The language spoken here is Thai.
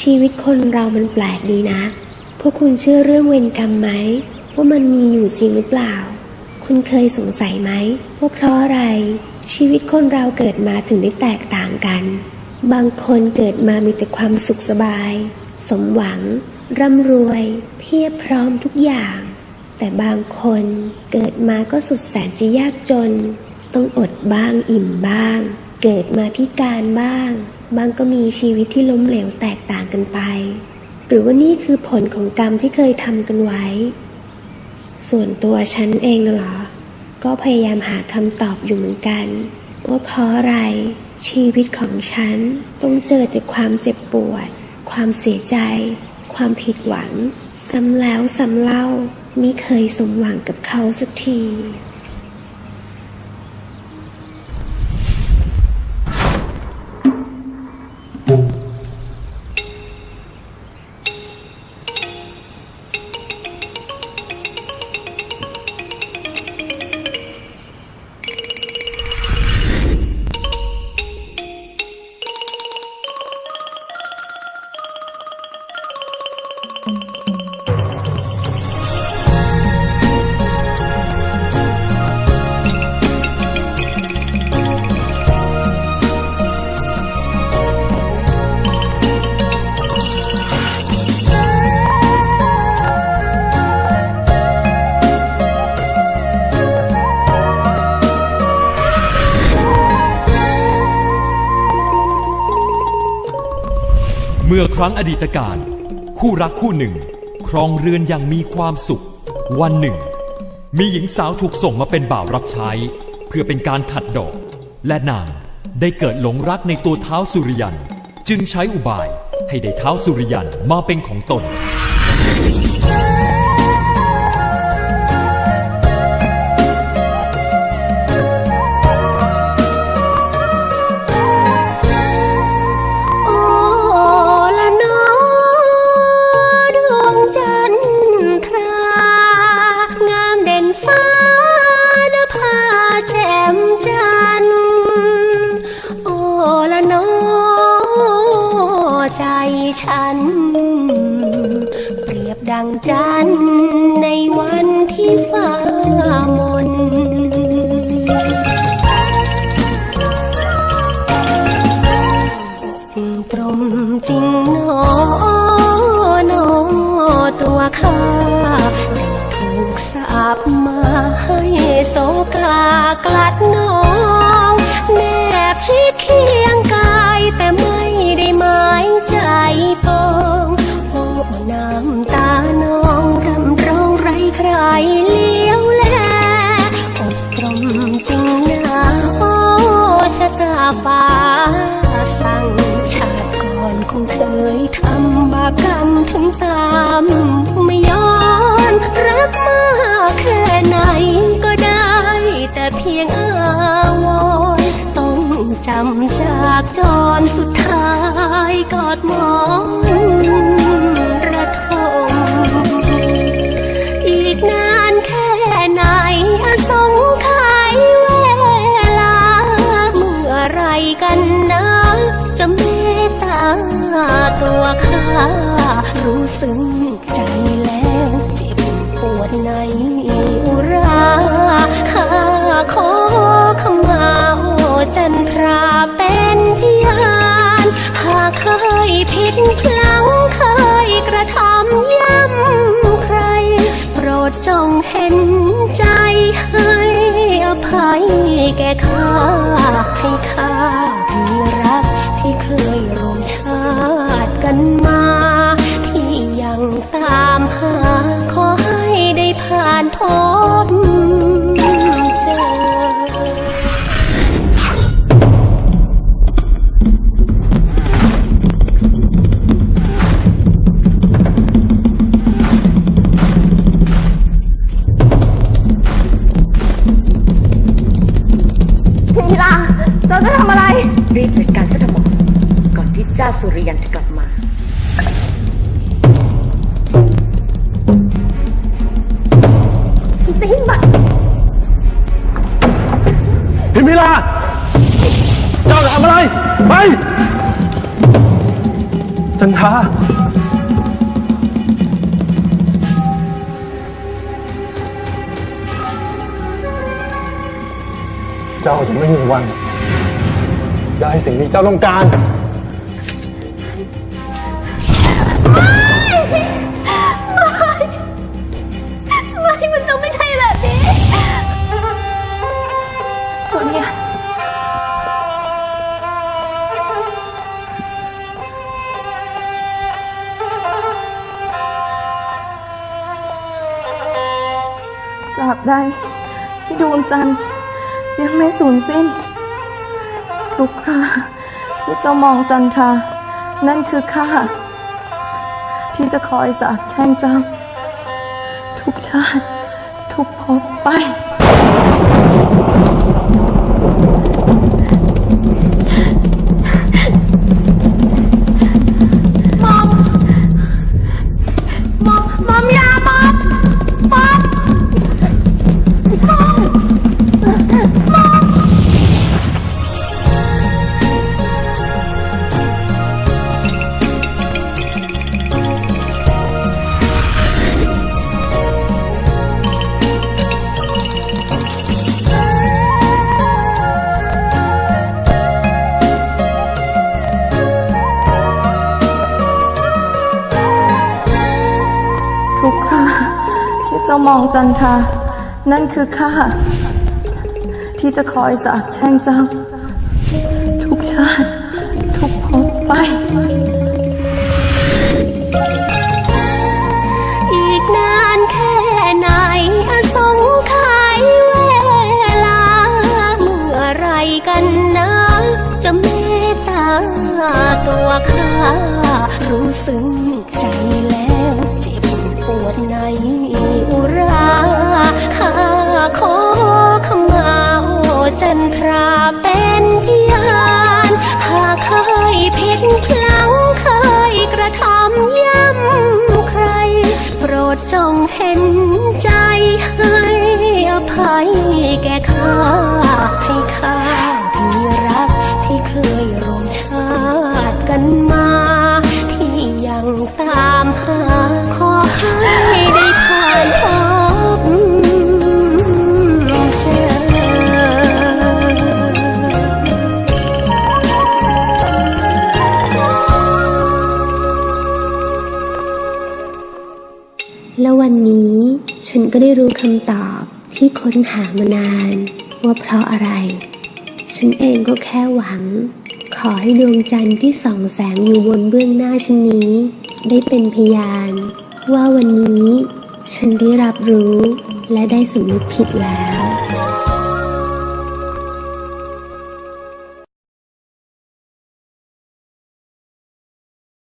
ชีวิตคนเรามันแปลกดีนะ พวกคุณเชื่อเรื่องเวรกรรมไหม ว่ามันมีอยู่จริงหรือเปล่า คุณเคยสงสัยไหมว่าเพราะอะไร ชีวิตคนเราเกิดมาถึงได้แตกต่างกัน บางคนเกิดมามีแต่ความสุขสบาย สมหวัง ร่ำรวย เพียบพร้อมทุกอย่าง แต่บางคนเกิดมาก็สุดแสนจะยากจน ต้องอดบ้างอิ่มบ้าง เกิดมาพิการบ้าง บางก็มีชีวิตที่ล้มเหลวแตกต่างกันไป หรือว่านี่คือผลของกรรมที่เคยทำกันไว้ ส่วนตัวฉันเองน่ะเหรอ ก็พยายามหาคำตอบอยู่เหมือนกัน ว่าเพราะอะไรชีวิตของฉันต้องเจอแต่ความเจ็บปวด ความเสียใจ ความผิดหวัง ซ้ำแล้วซ้ำเล่ามิเคยสมหวังกับเขาสักที เมื่อครั้งอดีตการ คู่รักคู่หนึ่ง ครองเรือนอย่างมีความสุข วันหนึ่ง มีหญิงสาวถูกส่งมาเป็นบ่าวรับใช้ เพื่อเป็นการขัดดอก และนางได้เกิดหลงรักในตัวเท้าสุริยัน จึงใช้อุบายให้ได้เท้าสุริยันมาเป็นของตน น เปรียบดังจันทร์ในวันที่ฟ้ามนตรมจริงหนอหนอตัวข้าถูกสาบมาให้โศกากลัดน อนสุดท้ายกอดมองระทมอีกนานแค่ไหนสงไขยเวลา เมื่อไรกันนะจะเมตตาตัวข้ารู้สึก จงเห็นใจให้อภัยแก่ข้า ให้ข้าที่รักที่เคยร่วมชาติกันมา ที่ยังตามหา ขอให้ได้ผ่านพ้น เจ้าจะทำอะไร รีบจัดการซะเถอะหมอก่อนที่เจ้าสุริยันจะกลับมา สิบัตพิมพิลา เจ้าจะทำอะไร ไป จันทา เจ้าจะไม่มีวัน ได้สิ่งที่เจ้าต้องการ ไม่ มันต้องไม่ใช่แบบนี้ สุริยาตราบใดที่ดวงจันทร์ยังไม่สูญสิ้น ทุกค้าที่เจ้ามองจันทรานั่นคือข้าที่จะคอยสาบแช่งเจ้า ทุกชาติ ทุกภพไป จ้ามองจันทรานั่นคือข้า ที่จะคอยสาบแช่งเจ้า ทุกชาติ ทุกภพไป อีกนานแค่ไหนอสงไขยเวลา เมื่อไรกันนะ จะเมตตาตัวข้า รู้สึกใจแล้ว เจ็บปวดใน จงเห็นใจให้อภัยแก่ข้าให้ข้ามีรักที่เคยร่วมชาติกันมา ฉันก็ได้รู้คำตอบที่ค้นหามานาน ว่าเพราะอะไร ฉันเองก็แค่หวัง ขอให้ดวงจันทร์ที่ส่องแสงอยู่บนเบื้องหน้าฉันนี้ ได้เป็นพยาน ว่าวันนี้ ฉันได้รับรู้และได้สำนึกผิดแล้ว